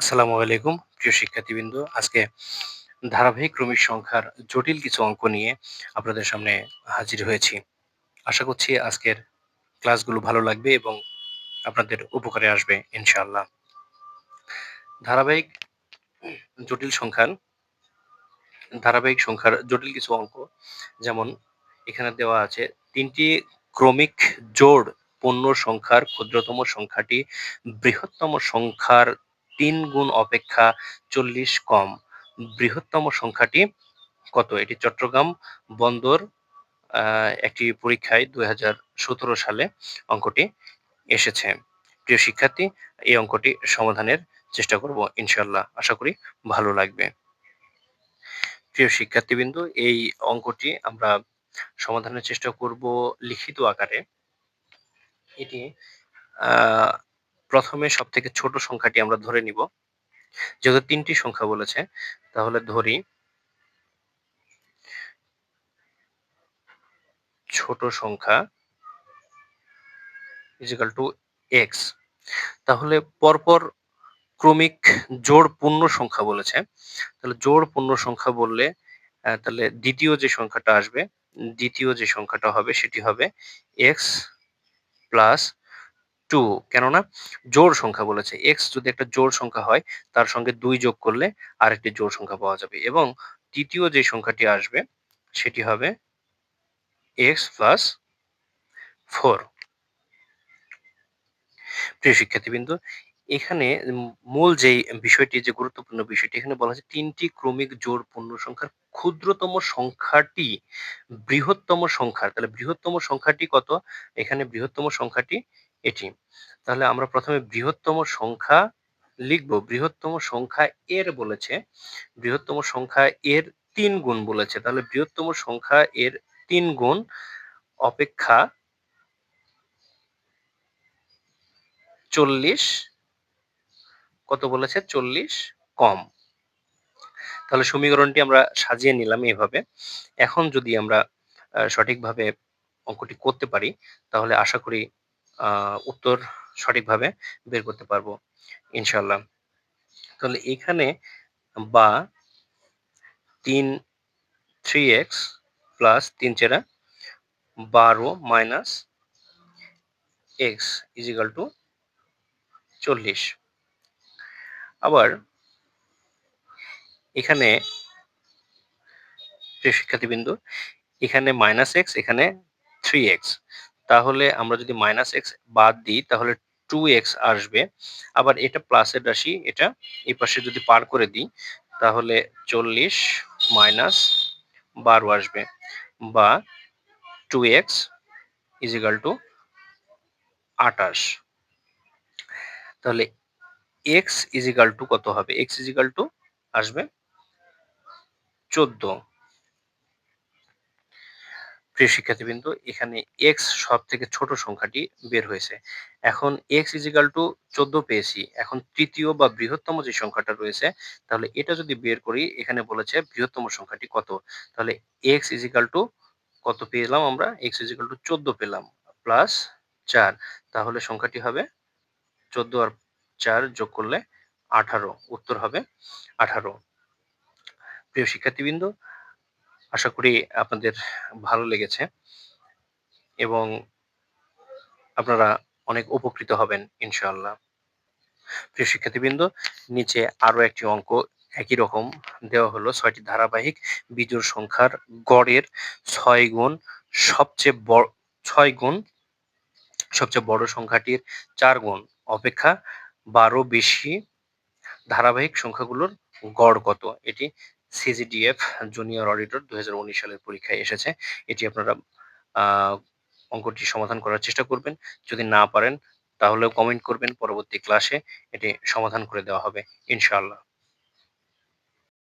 আসসালামু আলাইকুম, প্রিয় শিক্ষার্থীবৃন্দ। আজকে ধারাবাহিক ক্রমিক সংখ্যার জটিল কিছু অঙ্ক নিয়ে আপনাদের সামনে হাজির হয়েছি। আশা করছি আজকের ক্লাসগুলো ভালো লাগবে এবং আপনাদের উপকারে আসবে, ইনশাআল্লাহ। ধারাবাহিক জটিল সংখ্যার, ধারাবাহিক সংখ্যার জটিল কিছু অঙ্ক, যেমন এখানে দেওয়া আছে, তিনটি ক্রমিক জোড় পূর্ণ সংখ্যার ক্ষুদ্রতম সংখ্যাটি বৃহত্তম সংখ্যার তিন গুণ অপেক্ষা চল্লিশ কম। বৃহত্তম সংখ্যাটি কত? এটি চট্টগ্রাম বন্দর একটি পরীক্ষায় দুই হাজার সতেরো সালে অঙ্কটি এসেছে। প্রিয় শিক্ষার্থী, এই অঙ্কটি সমাধানের চেষ্টা করব ইনশাল্লাহ আশা করি ভালো লাগবে। প্রিয় শিক্ষার্থীবৃন্দ, এই অঙ্কটি আমরা সমাধানের চেষ্টা করব লিখিত আকারে। এটি প্রথমে সব থেকে ছোট সংখ্যাটি আমরা ধরে নিব। যেহেতু তিনটি সংখ্যা বলেছে, তাহলে ধরি, ছোট সংখ্যা ইজিক্যাল টু এক্স তাহলে পরপর ক্রমিক জোড় পূর্ণ সংখ্যা বলেছে। তাহলে জোড় পূর্ণ সংখ্যা বললে তাহলে দ্বিতীয় যে সংখ্যাটা আসবে, দ্বিতীয় যে সংখ্যাটা হবে সেটি হবে এক্স প্লাস টু, কেননা জোড় সংখ্যা বলেছে। এক্স যদি একটা জোড় সংখ্যা হয়, তার সঙ্গে দুই যোগ করলে আরেকটি জোড় সংখ্যা পাওয়া যাবে এবং তৃতীয় যে সংখ্যাটি আসবে, সেটি হবে এক্স প্লাস ফোর প্রিয় শিক্ষার্থীবৃন্দ, এখানে মূল যে বিষয়টি, যে গুরুত্বপূর্ণ বিষয়টি, এখানে বলা হচ্ছে তিনটি ক্রমিক জোড় পূর্ণ সংখ্যার ক্ষুদ্রতম সংখ্যাটি, বৃহত্তম সংখ্যা তাহলে বৃহত্তম সংখ্যাটি কত? এখানে বৃহত্তম সংখ্যাটি এটি তাহলে আমরা প্রথমে বৃহত্তম সংখ্যা লিখব। বৃহত্তম সংখ্যা এর বলেছে, বৃহত্তম সংখ্যা এর তিন গুণ বলেছে। তাহলে বৃহত্তম সংখ্যা এর তিন গুণ অপেক্ষা চল্লিশ, কত বলেছে? চল্লিশ কম। তাহলে সমীকরণটি আমরা সাজিয়ে নিলাম এইভাবে এখন যদি আমরা সঠিকভাবে অঙ্কটি করতে পারি, তাহলে আশা করি উত্তর সঠিকভাবে বের করতে পারব, ইনশাল্লাহ। তাহলে এখানে বা তিন থ্রি এক্স প্লাস তিন চেরা বারো মাইনাস এক্স ইজিক্যাল টু চল্লিশ। আবার এখানে শিক্ষার্থীবৃন্দ, এখানে মাইনাস এক্স এখানে থ্রি এক্স তাহলে আমরা যদি মাইনাস এক্স বাদ দিই, তাহলে টু এক্স আসবে। আবার এটা প্লাসের রাশি, এটা এই পাশে যদি পার করে দিই, তাহলে চল্লিশ মাইনাস বারো আসবে। বা টু এক্স ইজিক্যাল টু আটাশ তাহলে এক্স ইজিক্যাল টু কত হবে? এক্স ইজিক্যাল টু আসবে চোদ্দ। প্রিয় শিক্ষার্থীবৃন্দ, এখানে এক্স সব থেকে ছোট সংখ্যাটি বের হয়েছে। এখন এক্স ইজিক্যাল টু চোদ্দ পেয়েছি। এখন তৃতীয় বা বৃহত্তম যে সংখ্যাটা রয়েছে, তাহলে এটা যদি বের করি, এখানে বলেছে বৃহত্তম সংখ্যাটি কত? তাহলে এক্স ইজিক্যাল টু কত পেলাম আমরা? এক্স ইজিক্যাল টু চোদ্দ পেলাম প্লাস চার। তাহলে সংখ্যাটি হবে চোদ্দ আর চার যোগ করলে আঠারো। উত্তর হবে আঠারো। প্রিয় শিক্ষার্থীবৃন্দ আশা করি আপনাদের ভালো লেগেছে এবং আপনারা অনেক উপকৃত হবেন, ইনশাআল্লাহ। প্রিয় শিক্ষার্থীবৃন্দ, নিচে আরও একটি অঙ্ক একই রকম দেওয়া হলো। ছয়টি ধারাবাহিক বিজোড় সংখ্যার গড়ের ছয় গুণ সবচেয়ে বড়, ছয় গুণ সবচেয়ে বড় সংখ্যাটির চার গুণ। অপেক্ষা বারো বেশি ধারাবাহিক সংখ্যাগুলোর গড় কত? এটি সিজিডিএফ জুনিয়র অডিটর দুই হাজার উনিশ সালের পরীক্ষায় এসেছে। এটি আপনারা অঙ্কটি সমাধান করার চেষ্টা করবেন। যদি না পারেন, তাহলেও কমেন্ট করবেন। পরবর্তী ক্লাসে এটি সমাধান করে দেওয়া হবে। ইনশাআল্লাহ।